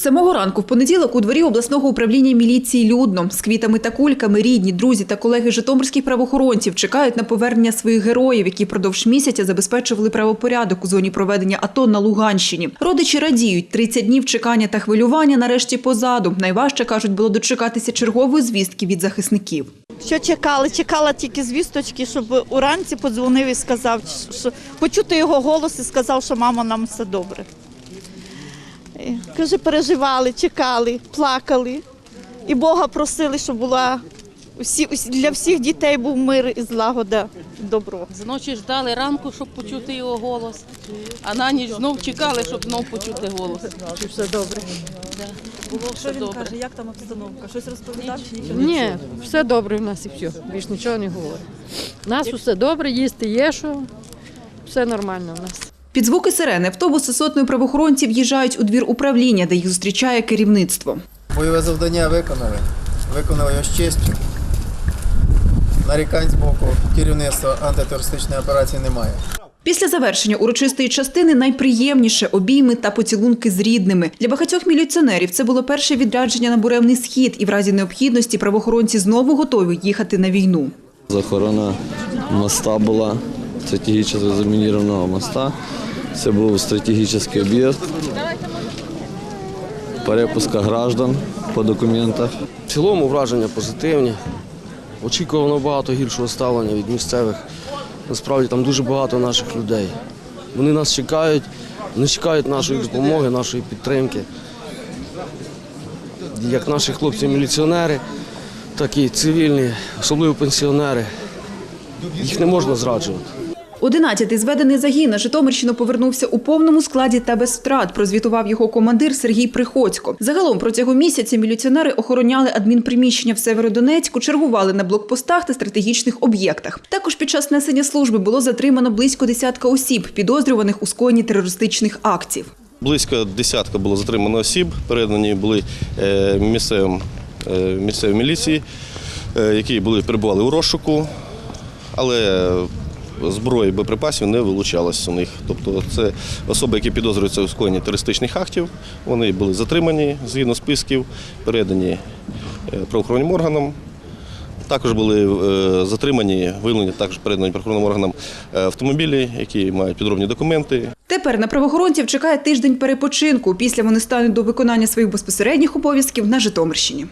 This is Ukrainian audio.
Самого ранку в понеділок у дворі обласного управління міліції людно. З квітами та кульками рідні, друзі та колеги житомирських правоохоронців чекають на повернення своїх героїв, які впродовж місяця забезпечували правопорядок у зоні проведення АТО на Луганщині. Родичі радіють, 30 днів чекання та хвилювання нарешті позаду. Найважче, кажуть, було дочекатися чергової звістки від захисників. Що чекали? Чекала тільки звісточки, щоб уранці подзвонив і сказав, що почути його голос і сказав, що мамо, нам все добре. Каже, переживали, чекали, плакали. І Бога просили, щоб була усі, усі- для всіх дітей був мир і злагода, добро. Зночі ждали ранку, щоб почути його голос, а на ніч знов чекали, щоб знов почути голос. Чи все добре? Було все добре. як там обстановка? Щось розповідав чи нічого? Ні, все добре в нас і все. Більш нічого не говорить. У нас усе добре, їсти є, що все нормально в нас. Під звуки сирени автобуси сотнею правоохоронців в'їжджають у двір управління, де їх зустрічає керівництво. Бойове завдання виконали. Виконали його з честю. Нарікань з боку керівництва антитерористичної операції немає. Після завершення урочистої частини найприємніше обійми та поцілунки з рідними. Для багатьох міліціонерів це було перше відрядження на буремний схід, і в разі необхідності правоохоронці знову готові їхати на війну. Охорона моста була, стратегічно замінірованого моста. Це був стратегічний об'єкт. Перепуска граждан по документах. В цілому враження позитивні. Очікувано багато гіршого ставлення від місцевих. Насправді там дуже багато наших людей. Вони нас чекають, вони чекають нашої допомоги, нашої підтримки. Як наші хлопці-міліціонери, так і цивільні, особливо пенсіонери. Їх не можна зраджувати. Одинадцятий зведений загін на Житомирщину повернувся у повному складі та без втрат. Прозвітував його командир Сергій Приходько. Загалом протягом місяця міліціонери охороняли адмінприміщення в Северодонецьку, чергували на блокпостах та стратегічних об'єктах. Також під час несення служби було затримано близько десятка осіб, підозрюваних у скоєнні терористичних актів. Близько десятка було затримано осіб, передані були е, місцевим, е, місцевій міліції, е, які були перебували у розшуку, але зброї боєприпасів не вилучалось у них. Тобто це особи, які підозрюються у скоєнні терористичних актів, вони були затримані згідно списків, передані е, правоохоронним органам. Також були е, затримані, виявлені, також передані правоохоронним органам е, автомобілі, які мають підробні документи, Тепер на правоохоронців чекає тиждень перепочинку. Після вони стануть до виконання своїх безпосередніх обов'язків на Житомирщині.